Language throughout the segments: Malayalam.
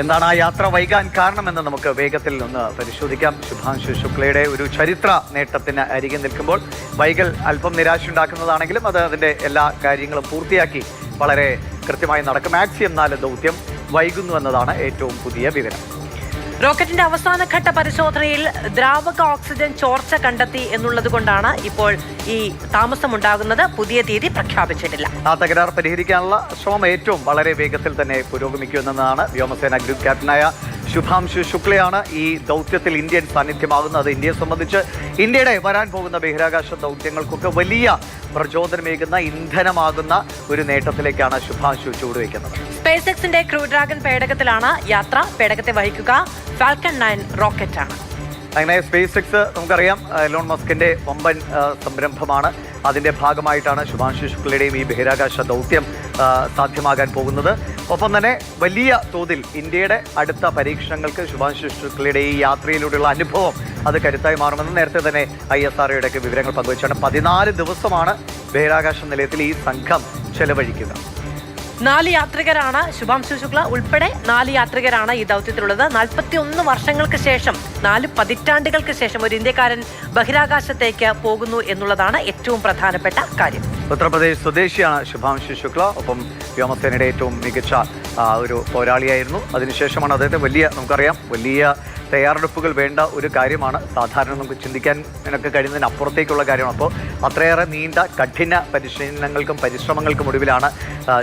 എന്താണ് ആ യാത്ര വൈകാൻ കാരണമെന്ന് നമുക്ക് വേഗത്തിൽ ഒന്ന് പരിശോധിക്കാം. ശുഭാംശു ശുക്ലയുടെ ഒരു ചരിത്ര നേട്ടത്തിന് അരികെ നിൽക്കുമ്പോൾ വൈകൽ അല്പം നിരാശയുണ്ടാക്കുന്നതാണെങ്കിലും അത് അതിന്റെ എല്ലാ കാര്യങ്ങളും പൂർത്തിയാക്കി വളരെ കൃത്യമായി നടക്കും. മാക്സിയം നാല് ദൗത്യം വൈകുന്നു എന്നതാണ് ഏറ്റവും പുതിയ വിവരം. റോക്കറ്റിന്റെ അവസാനഘട്ട പരിശോധനയിൽ ദ്രാവക ഓക്സിജൻ ചോർച്ച കണ്ടെത്തി എന്നുള്ളതുകൊണ്ടാണ് ഇപ്പോൾ ഈ താമസമുണ്ടാകുന്നത്. പുതിയ തീയതി പ്രഖ്യാപിച്ചിട്ടില്ല. ആ തകരാർ പരിഹരിക്കാനുള്ള ശ്രമം ഏറ്റവും വളരെ വേഗത്തിൽ തന്നെ പുരോഗമിക്കുമെന്നതാണ് വ്യോമസേന ഗ്രൂപ്പ് ക്യാപ്റ്റനായ ശുഭാംശു ശുക്ലയാണ് ഈ ദൗത്യത്തിൽ ഇന്ത്യൻ സാന്നിധ്യമാകുന്നത്. ഇന്ത്യയെ സംബന്ധിച്ച് ഇന്ത്യയുടെ വരാൻ പോകുന്ന ബഹിരാകാശ ദൗത്യങ്ങൾക്കൊക്കെ വലിയ പ്രചോദനമേകുന്ന ഇന്ധനമാകുന്ന ഒരു നേട്ടത്തിലേക്കാണ് ശുഭാംശു ചൂടുവയ്ക്കുന്നത് സ്പേസ് എക്സിന്റെ ക്രൂ ഡ്രാഗൺ പേടകത്തിലാണ് യാത്ര. പേടകത്തെ വഹിക്കുക ഫാൽക്കൺ നയൻ റോക്കറ്റാണ്. അങ്ങനെ സ്പേസ് എക്സ് നമുക്കറിയാം എലോൺ മസ്കിന്റെ വമ്പൻ സംരംഭമാണ്. അതിന്റെ ഭാഗമായിട്ടാണ് ശുഭാംശു ശുക്ലയുടെയും ഈ ബഹിരാകാശ ദൗത്യം സാധ്യമാകാൻ പോകുന്നത്. ഒപ്പം തന്നെ വലിയ തോതിൽ ഇന്ത്യയുടെ അടുത്ത പരീക്ഷണങ്ങൾക്ക് ശുഭാംശു ഈ യാത്രയിലൂടെയുള്ള അനുഭവം അത് കരുത്തായി മാറുമെന്ന് നേരത്തെ തന്നെ ഐ എസ് ആർ ആർഒയുടെ വിവരങ്ങൾ പങ്കുവച്ചാണ്. പതിനാല് ദിവസമാണ് ബഹിരാകാശ നിലയത്തിൽ ഈ സംഘം ചെലവഴിക്കുന്നത് നാല് യാത്രികരാണ് ശുഭാംശു ശുക്ല ഉൾപ്പെടെ നാല് യാത്രികരാണ് ഈ ദൗത്യത്തിലുള്ളത്. നാൽപ്പത്തി ഒന്ന് വർഷങ്ങൾക്ക് ശേഷം നാല് പതിറ്റാണ്ടുകൾക്ക് ശേഷം ഒരു ഇന്ത്യക്കാരൻ ബഹിരാകാശത്തേക്ക് പോകുന്നു എന്നുള്ളതാണ് ഏറ്റവും പ്രധാനപ്പെട്ട കാര്യം. ഉത്തർപ്രദേശ് സ്വദേശിയാണ് ശുഭാംശു ശുക്ല. ഒപ്പം വ്യോമസേനയുടെ ഏറ്റവും മികച്ച ഒരു പോരാളിയായിരുന്നു. അതിനുശേഷമാണ് അദ്ദേഹത്തെ വലിയ നമുക്കറിയാം വലിയ തയ്യാറെടുപ്പുകൾ വേണ്ട ഒരു കാര്യമാണ്. സാധാരണ നമുക്ക് ചിന്തിക്കാൻ ഒക്കെ കഴിയുന്നതിന് അപ്പുറത്തേക്കുള്ള കാര്യമാണ്. അപ്പോൾ അത്രയേറെ നീണ്ട കഠിന പരിശീലനങ്ങൾക്കും പരിശ്രമങ്ങൾക്കും ഒടുവിലാണ്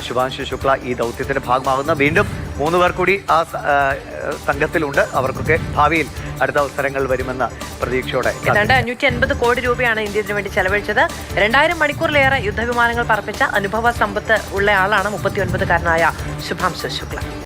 ശുഭാംശു ശുക്ല ഈ ദൗത്യത്തിന്റെ ഭാഗമാകുന്നത്. വീണ്ടും മൂന്ന് പേർ കൂടി ആ സംഘത്തിലുണ്ട്. അവർക്കൊക്കെ ഭാവിയിൽ അടുത്ത അവസരങ്ങൾ വരുമെന്ന പ്രതീക്ഷയോടെ ഏതാണ്ട് അഞ്ഞൂറ്റി അൻപത് കോടി രൂപയാണ് ഇന്ത്യ ഇതിനു വേണ്ടി ചെലവഴിച്ചത്. രണ്ടായിരം മണിക്കൂറിലേറെ യുദ്ധവിമാനങ്ങൾ പറപ്പിച്ച അനുഭവ സമ്പത്ത് ഉള്ള ആളാണ് മുപ്പത്തി ഒൻപതുകാരനായ ശുഭാംശു ശുക്ല.